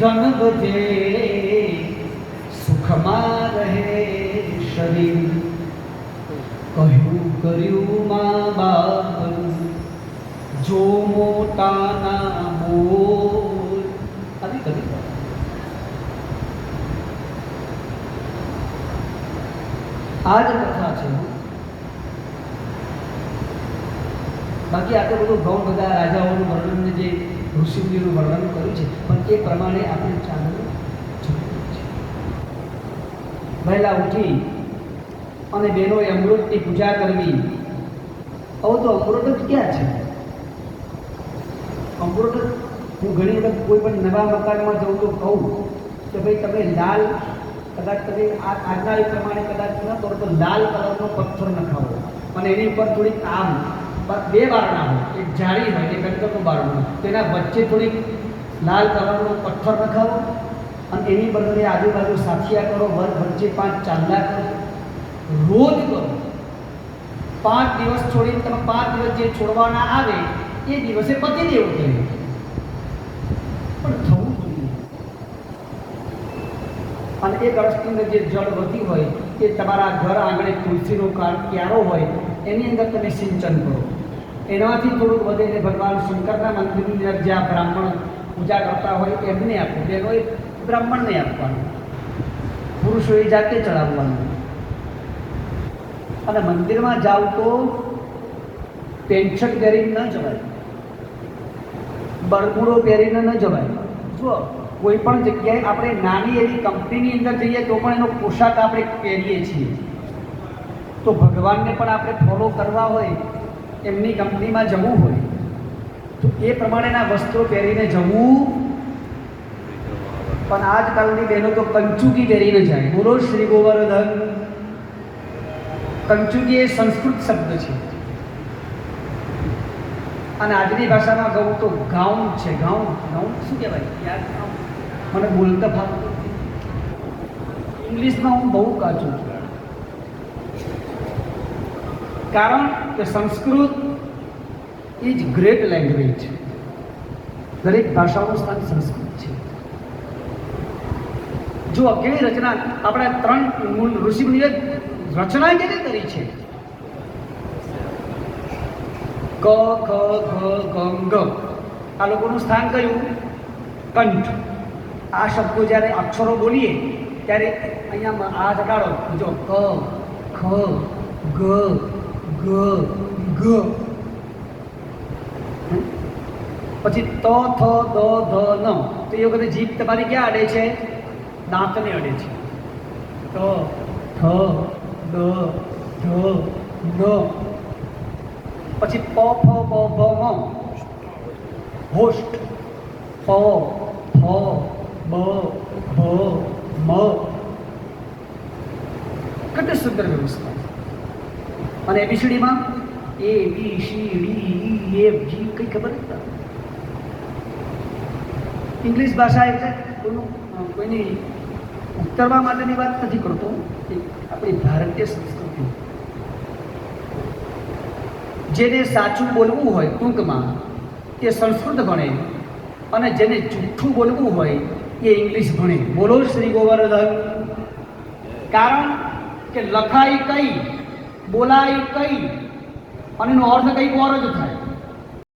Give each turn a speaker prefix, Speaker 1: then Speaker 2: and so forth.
Speaker 1: ધન સુખમાં રહે શરીર. કહ્યું, કર્યું જો મોટાના બોલ આવી કવિતા આ જ છે. બાકી આ તો બધું ઘઉં બધા રાજાઓનું વર્ણન જે ઋષિમુનિઓનું વર્ણન કર્યું છે. પણ એ પ્રમાણે આપણે ચાલવું વહેલા ઉઠી અને બહેનોએ અમૃતની પૂજા કરવી. હવે તો અમૃત ક્યાં છે? અમૃત હું ઘણી વખત કોઈ પણ નવા મકાનમાં જઉં તો કહું કે ભાઈ, તમે લાલ કદાચ તમે આ આજના પ્રમાણે કદાચ ન કરો તો લાલ કલરનો પથ્થર નખાવો. અને એની ઉપર થોડીક આમ બ- બારણા હોય. એક જાળી હોય, એક અંદરનું બારણું તેના વચ્ચે થોડીક લાલ કલરનો પથ્થર નખાવો અને એની બદલે આજુબાજુ સાથિયા કરો, વર વચ્ચે પાંચ ચાંદલા કરો. રોજ કરો. પાંચ દિવસ છોડીને તમે પાંચ દિવસ જે છોડવાના આવે, એ દિવસે પતી દેવું જોઈએ પણ થવું જોઈએ અને એ અરસની અંદર જે જળ વધી હોય એ તમારા ઘર આંગણે તુલસીનો ક્યારો હોય, એની અંદર તમે સિંચન કરો. એનાથી થોડુંક વધે ભગવાન શંકરના મંદિરની અંદર જ્યાં બ્રાહ્મણ પૂજા કરતા હોય, એમને આપો. બહેનોએ બ્રાહ્મણને આપવાનું. પુરુષોએ જાતે ચડાવવાનું. અને મંદિરમાં જાવ તો પેન્ટ શર્ટ પહેરીને ન જવાય. બરમુડો પહેરીને ન જવાય. જો કોઈ પણ જગ્યાએ આપણે નાની એવી કંપનીની અંદર જઈએ તો પણ એનો પોશાક આપણે પહેરીએ છીએ. તો ભગવાનને પણ આપણે ફોલો કરવા હોય, એમની કંપનીમાં જવું હોય, તો એ પ્રમાણેના વસ્ત્રો પહેરીને જવું. પણ આજકાલની બહેનો તો કંચુકી પહેરીને જાય. બોલો શ્રી ગોવર્ધન. કંચુકી એ સંસ્કૃત શબ્દ છે. અને આજની ભાષામાં કહું તો ગાઉન છે. ગાઉન ગાઉન શું કહેવાય? યાર ગાઉન. મને બોલતા ફાવતું ઇંગ્લિશમાં હું બહુ કાચું છું. કારણ કે સંસ્કૃત ઇઝ ગ્રેટ લેંગ્વેજ દરેક ભાષાનું સ્થાન સંસ્કૃત છે. જો કેવી રચના આપણે ત્રણ મૂળ ઋષિમુનિએ રચના કેવી કરી છે? ક, ખ ખ ગ આ લોકોનું સ્થાન કયું? કંઠ. આ શબ્દો જ્યારે અક્ષરો બોલીએ, ત્યારે અહીંયા આ ઘટાડો જો ક, ખ, ગ ગ ગ. પછી ત, થ, દ, ધ, ન. તો એ વખતે જીભ તમારી ક્યાં અડે છે? દાંતને અડે છે. ત, થ, દ, ધ, ન. પછી પ, ફ, પ ભ મ. હોસ્ટ પ ફ બ ભ મ. કેટલી સુંદર વ્યવસ્થા. અને એબીસીડીમાં A, B, C, D F, G કંઈ ખબર નથી. ઇંગ્લિશ ભાષા એટલે કોઈનું કોઈની ઉત્તરવા માટેની વાત નથી કરતો આપણી ભારતીય સંસ્કૃતિ. જેને સાચું બોલવું હોય ટૂંકમાં, તે સંસ્કૃત ભણે અને જેને જૂઠું બોલવું હોય એ ઇંગ્લિશ ભણે. બોલો શ્રી ગોવર્ધન. કારણ કે લખાઈ કઈ બોલાય કઈ, અને એનો અર્થ કંઈક ઓર જ થાય.